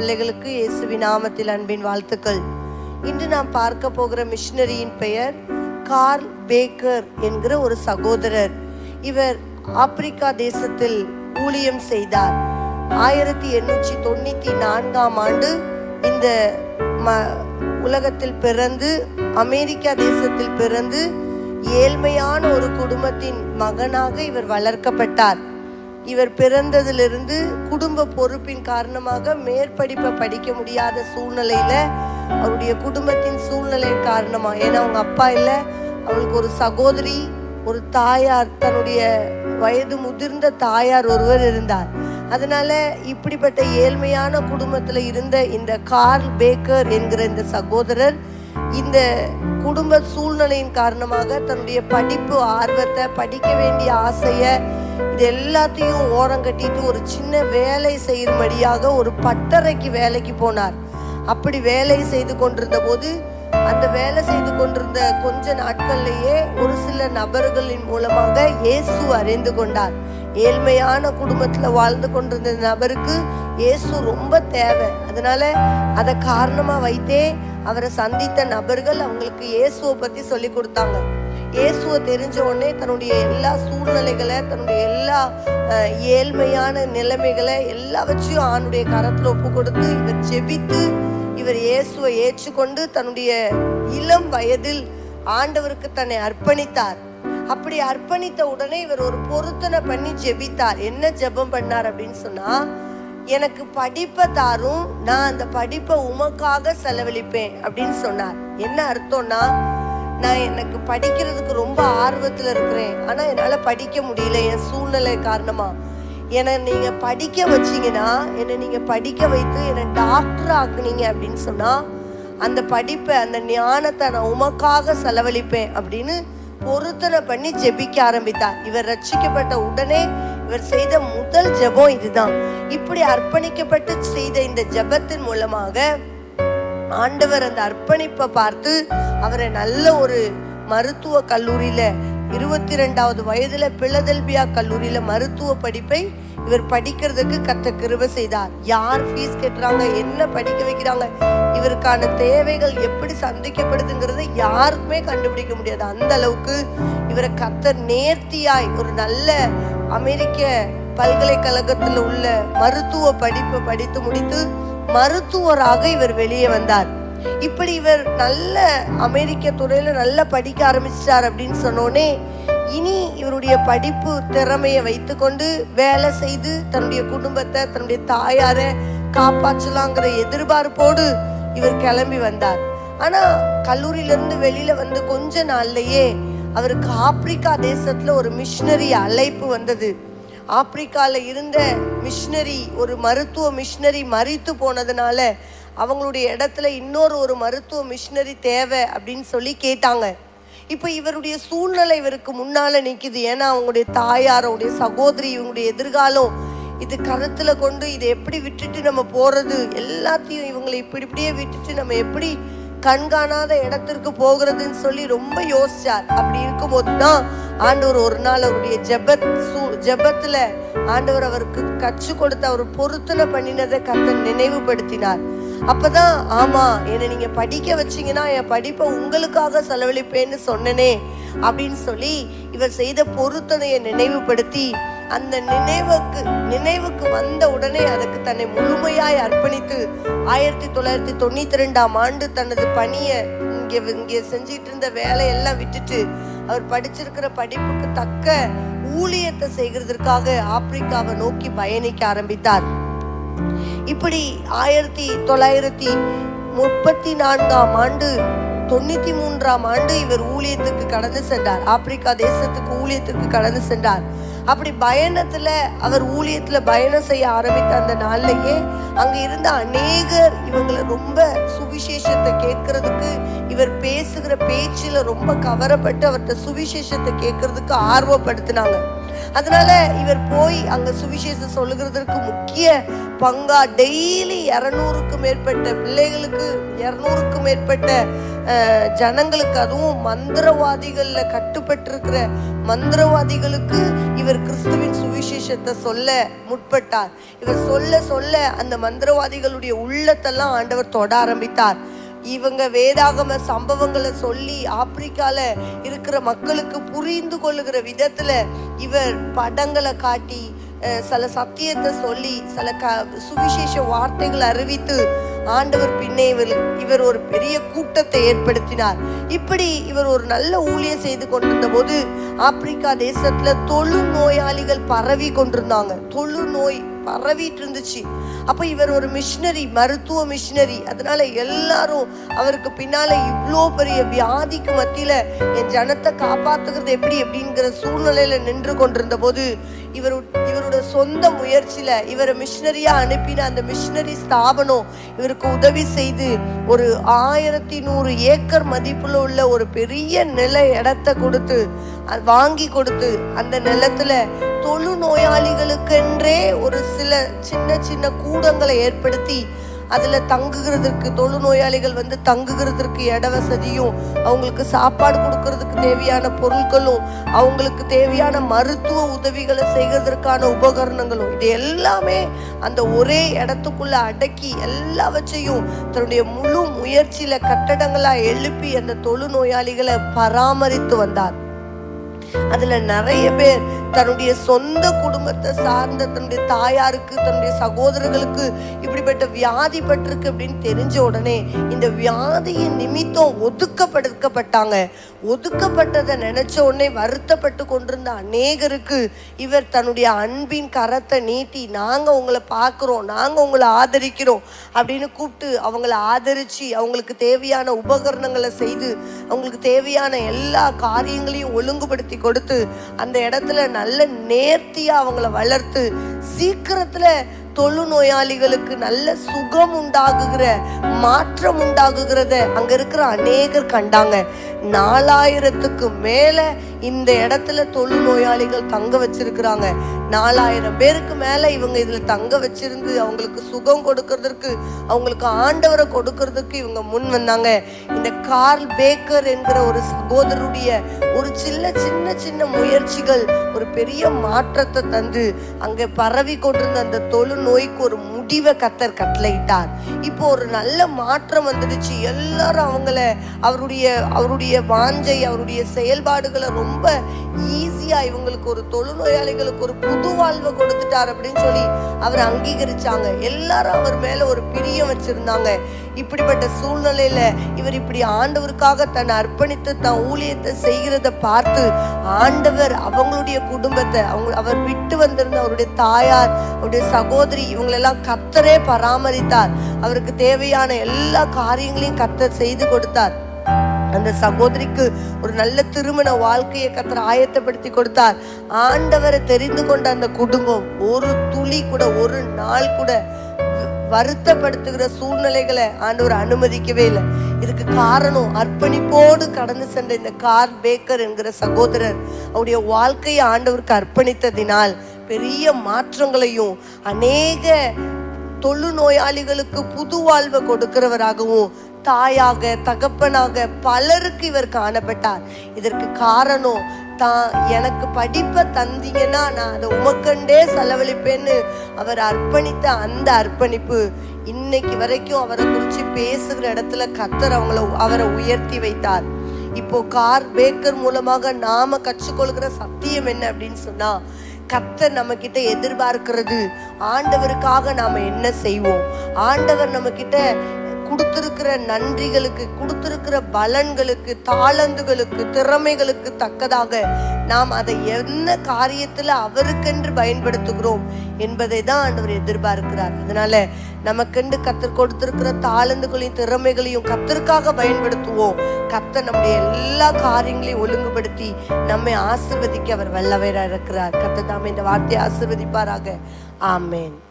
பிள்ளைகளுக்கு இயேசுவி நாமத்தில் அன்பின் வாழ்த்துக்கள். இன்று நாம் பார்க்க போகிற மிஷினரியின் பெயர் கார்ல் பேக்கர் என்கிற ஒரு சகோதரர். இவர் ஆப்பிரிக்கா தேசத்தில் ஊழியம் செய்தார். ஆயிரத்தி எண்ணூற்றி தொண்ணூத்தி நான்காம் ஆண்டு இந்த ம உலகத்தில் பிறந்து அமெரிக்கா தேசத்தில் பிறந்து ஏழ்மையான ஒரு குடும்பத்தின் மகனாக இவர் வளர்க்கப்பட்டார். இவர் பிறந்ததிலிருந்து குடும்ப பொறுப்பின் காரணமாக மேற்படிப்பை படிக்க முடியாத சூழ்நிலையில அவருடைய குடும்பத்தின் சூழ்நிலை காரணமா ஏன்னா அவங்க அப்பா இல்லை. அவளுக்கு ஒரு சகோதரி ஒரு தாயார் தன்னுடைய வயது முதிர்ந்த தாயார் ஒருவர் இருந்தார். அதனால இப்படிப்பட்ட ஏழ்மையான குடும்பத்துல இருந்த இந்த கார்ல் பேக்கர் என்கிற இந்த சகோதரர் இந்த குடும்ப சூழ்நிலையின் காரணமாக தன்னுடைய படிப்பு ஆர்வத்தை படிக்க வேண்டிய ஆசையை இது எல்லாத்தையும் ஓரம் கட்டிட்டு ஒரு சின்ன வேலை செய்யும்படியாக ஒரு பட்டறைக்கு வேலைக்கு போனார். அப்படி வேலை செய்து கொண்டிருந்த போது அந்த வேலை செய்து கொண்டிருந்த கொஞ்ச நாட்கள்லேயே ஒரு சில நபர்களின் மூலமாக இயேசு அறிந்து கொண்டார். ஏழ்மையான குடும்பத்துல வாழ்ந்து கொண்டிருந்த நபருக்கு இயேசு ரொம்ப தேவை. அதனால அதை காரணமா வைத்தே அவரை சந்தித்த நபர்கள் அவங்களுக்கு இயேசுவை பத்தி சொல்லி கொடுத்தாங்க. இயேசுவை தெரிஞ்ச உடனே தன்னுடைய எல்லா சூழ்நிலைகளை தன்னுடைய எல்லா ஏழ்மையான நிலைமைகளை எல்லாவற்றையும் ஆணுடைய கரத்தில் ஒப்பு கொடுத்து இவர் ஜெபித்து இவர் இயேசுவை ஏற்றுக்கொண்டு தன்னுடைய இளம் வயதில் ஆண்டவருக்கு தன்னை அர்ப்பணித்தார். அப்படி அர்ப்பணித்த உடனே இவர் ஒரு பொருத்தனை பண்ணி ஜெபித்தார். என்ன ஜெபம் பண்ணார் அப்படின்னு சொன்னா எனக்கு படிப்பை தாரும் நான் அந்த படிப்பை உமக்காக செலவழிப்பேன் அப்படின்னு சொன்னார். என்ன அர்த்தம்னா நான் எனக்கு படிக்கிறதுக்கு ரொம்ப ஆர்வத்தில் இருக்கிறேன். ஆனால் என்னால் படிக்க முடியல. என் சூழ்நிலை காரணமாக என்னை நீங்கள் படிக்க வச்சிங்கன்னா என்னை நீங்கள் படிக்க வைத்து என்னை டாக்டர் ஆக்குனீங்க அப்படின்னு சொன்னால் அந்த படிப்பை அந்த ஞானத்தை நான் உமக்காக செலவழிப்பேன் அப்படின்னு பொருத்தனை பண்ணி ஜெபிக்க ஆரம்பித்தார். இவர் ரட்சிக்கப்பட்ட உடனே இவர் செய்த முதல் ஜெபம் இதுதான். இப்படி அர்ப்பணிக்கப்பட்டு செய்த இந்த ஜெபத்தின் மூலமாக ஆண்டவர் அந்த அர்ப்பணிப்பை பார்த்து அவரை நல்ல ஒரு மருத்துவ கல்லூரியில இருபத்தி ரெண்டாவது வயதுல பிளதெல்பியா கல்லூரியில மருத்துவ படிப்பை இவர் படிக்கிறதுக்கு கத்த கிருப செய்தார். யார் ஃபீஸ் கட்டுறாங்க என்ன படிக்க வைக்கிறாங்க இவருக்கான தேவைகள் எப்படி சந்திக்கப்படுதுங்கிறத யாருக்குமே கண்டுபிடிக்க முடியாது. அந்த அளவுக்கு இவரை கத்தர் நேர்த்தியாய் ஒரு நல்ல அமெரிக்க பல்கலைக்கழகத்தில் உள்ள மருத்துவ படிப்பை படித்து முடித்து மருத்துவராக இவர் வெளியே வந்தார். இப்படி இவர் நல்ல அமெரிக்க துறையில நல்லா படிக்க ஆரம்பிச்சிட்டார் அப்படின்னு சொன்னோடனே இனி இவருடைய படிப்பு திறமையை வைத்துக்கொண்டு வேலை செய்து தன்னுடைய குடும்பத்தை தன்னுடைய தாயாரை காப்பாற்றலாங்கிற எதிர்பார்ப்போடு இவர் கிளம்பி வந்தார். ஆனா கல்லூரியிலேருந்து வெளியில் வெளியில வந்து கொஞ்ச நாள்லயே அவருக்கு ஆப்பிரிக்கா தேசத்துல ஒரு மிஷினரி அழைப்பு வந்தது. ஆப்பிரிக்காவில் இருந்த மிஷினரி ஒரு மருத்துவ மிஷினரி மறித்து போனதுனால அவங்களுடைய இடத்துல இன்னொரு ஒரு மருத்துவ மிஷினரி தேவை அப்படின்னு சொல்லி கேட்டாங்க. இப்போ இவருடைய சூழ்நிலை இவருக்கு முன்னால் நிற்கிது ஏன்னா அவங்களுடைய தாயார் அவங்களுடைய சகோதரி இவங்களுடைய எதிர்காலம் இது கருத்தில் கொண்டு இதை எப்படி விட்டுட்டு நம்ம போகிறது எல்லாத்தையும் இவங்களை இப்படி இப்படியே விட்டுட்டு நம்ம எப்படி கண்காணாத இடத்திற்கு போகிறதுன்னு சொல்லி ரொம்ப யோசிச்சார். அப்படி இருக்கும்போது தான் ஆண்டவர் ஒரு நாள் அவருடைய ஜெபத் சூ ஜெபத்தில் ஆண்டவர் அவருக்கு கற்று கொடுத்து அவர் பொருத்தனை பண்ணினதை கத்தர் நினைவுபடுத்தினார். அப்பதான் ஆமா என்னை நீங்க படிக்க வச்சீங்கன்னா என் படிப்பை உங்களுக்காக செலவழிப்பேன்னு சொன்னனே அப்படின்னு சொல்லி இவர் செய்த பொருத்தனையை நினைவுபடுத்தி அந்த நினைவுக்கு நினைவுக்கு வந்த உடனே அதுக்கு தன்னை முழுமையாய் அர்ப்பணித்து ஆயிரத்தி தொள்ளாயிரத்தி தொண்ணூத்தி ரெண்டாம் ஆண்டு தனது பணியை இங்கே இங்கே செஞ்சிட்டு இருந்த வேலையெல்லாம் விட்டுட்டு அவர் படிச்சிருக்கிற படிப்புக்கு தக்க ஊழியத்தை செய்கிறதற்காக ஆப்பிரிக்காவை நோக்கி பயணிக்க ஆரம்பித்தார். இப்படி ஆயிரத்தி தொள்ளாயிரத்தி முப்பத்தி நான்காம் ஆண்டு தொண்ணூத்தி மூன்றாம் ஆண்டு இவர் ஊழியத்துக்கு கடந்து சென்றார். ஆப்பிரிக்கா தேசத்துக்கு ஊழியத்துக்கு கடந்து சென்றார். அப்படி பயணத்துல அவர் ஊழியத்துல பயணம் செய்ய ஆரம்பித்த அந்த நாள்லயே அங்க இருந்த அநேகர் இவங்களை ரொம்ப சுவிசேஷத்தை கேட்கறதுக்கு இவர் பேசுகிற பேச்சுல ரொம்ப கவரப்பட்டு அவர்கிட்ட சுவிசேஷத்தை கேட்கறதுக்கு ஆர்வப்படுத்தினாங்க. அதனால இவர் போய் அங்க சுவிசேஷம் சொல்லுகிறதற்கு முக்கிய பங்கா டெய்லி இரநூறுக்கு மேற்பட்ட பிள்ளைகளுக்கு இரநூறுக்கு மேற்பட்ட ஜனங்களுக்கு அதுவும் மந்திரவாதிகளில் கட்டுப்பட்டிருக்கிற மந்திரவாதிகளுக்கு இவர் கிறிஸ்துவின் சுவிசேஷத்தை சொல்ல முற்பட்டார். இவர் சொல்ல சொல்ல அந்த மந்திரவாதிகளுடைய உள்ளத்தெல்லாம் ஆண்டவர் தொட ஆரம்பித்தார். இவங்க வேதாகம சம்பவங்களை சொல்லி ஆப்பிரிக்கால இருக்கிற மக்களுக்கு புரிந்து கொள்ளுகிற விதத்துல இவர் படங்களை காட்டி சில சத்தியத்தை சொல்லி சில க சுவிசேஷ வார்த்தைகள் அறிவித்து ஆண்டவர் பின்னே இவர் இவர் ஒரு பெரிய கூட்டத்தை ஏற்படுத்தினார். இப்படி இவர் ஒரு நல்ல ஊழியம் செய்து கொண்டிருந்த போது ஆப்பிரிக்கா தேசத்துல தொழு நோயாளிகள் பரவி கொண்டிருந்தாங்க. தொழு நோய் பரவிட்டு இருந்துச்சு அப்போ இவர் ஒரு மிஷினரி மருத்துவ மிஷினரி அதனால எல்லாரும் அவருக்கு பின்னால இவ்வளோ பெரிய வியாதிக்கு மத்தியில என் ஜனத்தை காப்பாற்றுகிறது எப்படி அப்படிங்கிற சூழ்நிலையில நின்று கொண்டிருந்த போது இவர் இவரோட சொந்த முயற்சியில இவரை மிஷினரியா அனுப்பின அந்த மிஷினரி ஸ்தாபனம் இவருக்கு உதவி செய்து ஒரு ஆயிரத்தி நூறு ஏக்கர் மதிப்புல உள்ள ஒரு பெரிய நில இடத்தை கொடுத்து அது வாங்கி கொடுத்து அந்த நிலத்துல தொழு நோயாளிகளுக்கென்றே ஒரு சில சின்ன சின்ன கூடங்களை ஏற்படுத்தி அதில் தங்குகிறதுக்கு தொழு நோயாளிகள் வந்து தங்குகிறதுக்கு இட வசதியும் அவங்களுக்கு சாப்பாடு கொடுக்கறதுக்கு தேவையான பொருட்களும் அவங்களுக்கு தேவையான மருத்துவ உதவிகளை செய்கிறதற்கான உபகரணங்களும் இது எல்லாமே அந்த ஒரே இடத்துக்குள்ள அடக்கி எல்லாவற்றையும் தன்னுடைய முழு முயற்சியில் கட்டடங்களாக எழுப்பி அந்த தொழு நோயாளிகளை பராமரித்து வந்தார். அதில் நிறைய பேர் தன்னுடைய சொந்த குடும்பத்தை சார்ந்த தன்னுடைய தாயாருக்கு தன்னுடைய சகோதரர்களுக்கு இப்படிப்பட்ட வியாதி பட்டிருக்கு அப்படின்னு தெரிஞ்ச உடனே இந்த வியாதியின் நிமித்தம் ஒதுக்கப்படுக்கப்பட்டாங்க ஒதுக்கப்பட்டதை நினைச்ச உடனே வருத்தப்பட்டு கொண்டிருந்த அநேகருக்கு இவர் தன்னுடைய அன்பின் கரத்தை நீட்டி நாங்கள் உங்களை பார்க்குறோம் நாங்கள் உங்களை ஆதரிக்கிறோம் அப்படின்னு கூப்பிட்டு அவங்கள ஆதரித்து அவங்களுக்கு தேவையான உபகரணங்களை செய்து அவங்களுக்கு தேவையான எல்லா காரியங்களையும் ஒழுங்குபடுத்தி கொடுத்து அந்த இடத்துல நல்ல நேர்த்தியாக அவங்கள வளர்த்து சீக்கிரத்தில் தொழு நோயாளிகளுக்கு நல்ல சுகம் உண்டாகுகிற மாற்றம் உண்டாகுகிறத அங்கே இருக்கிற அநேகர் கண்டாங்க. நாலாயிரத்துக்கு மேலே இந்த இடத்துல தொழு நோயாளிகள் தங்க வச்சிருக்கிறாங்க. நாலாயிரம் பேருக்கு மேல இவங்க இதுல தங்க வச்சிருந்து அவங்களுக்கு சுகம் கொடுக்கறதற்கு அவங்களுக்கு ஆண்டவரை கொடுக்கறதுக்கு இவங்க முன் வந்தாங்க. இந்த கார்ல் பேக்கர் என்கிற ஒரு சகோதரருடைய ஒரு சின்ன சின்ன சின்ன முயற்சிகள் ஒரு பெரிய மாற்றத்தை தந்து அங்க பரவி கொண்டிருந்த அந்த தொழு நோய்க்கு ஒரு முடிவை கத்தர் கட்டளையிட்டார். இப்போ ஒரு நல்ல மாற்றம் வந்துடுச்சு. எல்லாரும் அவங்கள அவருடைய அவருடைய வாஞ்சை அவருடைய செயல்பாடுகளை ரொம்ப ரொம்ப ஈஸியா இவங்களுக்கு ஒரு தொழுநோயாளிகளுக்கு ஒரு புது வாழ்வை கொடுத்துட்டார் அப்படின்னு சொல்லி அவர் அங்கீகரிச்சாங்க. எல்லாரும் அவர் மேல ஒரு பிரியம் வச்சிருந்தாங்க. இப்படிப்பட்ட சூழ்நிலையில இவர் இப்படி ஆண்டவருக்காக தன்னை அர்ப்பணித்து தன் ஊழியத்தை செய்கிறத பார்த்து ஆண்டவர் அவங்களுடைய குடும்பத்தை அவங்க அவர் விட்டு வந்திருந்த அவருடைய தாயார் அவருடைய சகோதரி இவங்களெல்லாம் கத்தரே பராமரித்தார். அவருக்கு தேவையான எல்லா காரியங்களையும் கத்தர் செய்து கொடுத்தார். அந்த சகோதரிக்கு ஒரு நல்ல திருமண வாழ்க்கையை கத்தர் ஆயத்தப்படுத்தி கொடுத்தார். ஆண்டவரை தெரிந்து கொண்ட அந்த குடும்பம் ஒரு துளி கூட ஒரு நாள் கூட வருத்தப்படுத்துகிற சூழ்நிலைகளை ஆண்டவர் அனுமதிக்கவே இல்லை. இதுக்கு காரணம் அர்ப்பணிப்போடு கடந்து சென்ற இந்த கார் பேக்கர் என்கிற சகோதரர். அவருடைய வாழ்க்கையை ஆண்டவருக்கு அர்ப்பணித்ததினால் பெரிய மாற்றங்களையும் அநேக தொழு நோயாளிகளுக்கு புது வாழ்வை கொடுக்கிறவராகவும் தாயாக தகப்பனாக பலருக்கு இவர் காணப்பட்டார். இதற்கு காரணம் தான் எனக்கு படிப்பை தந்தீங்கன்னா நான் அதை உமக்கண்டே செலவழிப்பேன்னு அவர் அர்ப்பணித்த அந்த அர்ப்பணிப்பு இன்னைக்கு வரைக்கும் அவரை குறித்து பேசுகிற இடத்துல கத்தர் அவங்கள அவரை உயர்த்தி வைத்தார். இப்போ கார் பேக்கர் மூலமாக நாம கற்றுக்கொள்கிற சத்தியம் என்ன அப்படின்னு சொன்னா கத்தர் நம்ம கிட்ட எதிர்பார்க்கிறது ஆண்டவருக்காக நாம என்ன செய்வோம்? ஆண்டவர் நம்ம கிட்ட கொடுத்திருக்கிற நன்றிகளுக்கு கொடுத்திருக்கிற பலன்களுக்கு தாளந்துகளுக்கு திறமைகளுக்கு தக்கதாக நாம் அதை என்ன காரியத்துல அவருக்கென்று பயன்படுத்துகிறோம் என்பதை தான் ஆண்டவர் எதிர்பார்க்கிறார். அதனால நமக்கென்று கத்தர் கொடுத்திருக்கிற தாளந்துகளையும் திறமைகளையும் கத்தருக்காக பயன்படுத்துவோம். கத்த நம்முடைய எல்லா காரியங்களையும் ஒழுங்குபடுத்தி நம்மை ஆசிர்வதிக்க அவர் வல்லவராக இருக்கிறார் கத்த தாமே இந்த வார்த்தையை ஆசிர்வதிப்பாராக. ஆமேன்.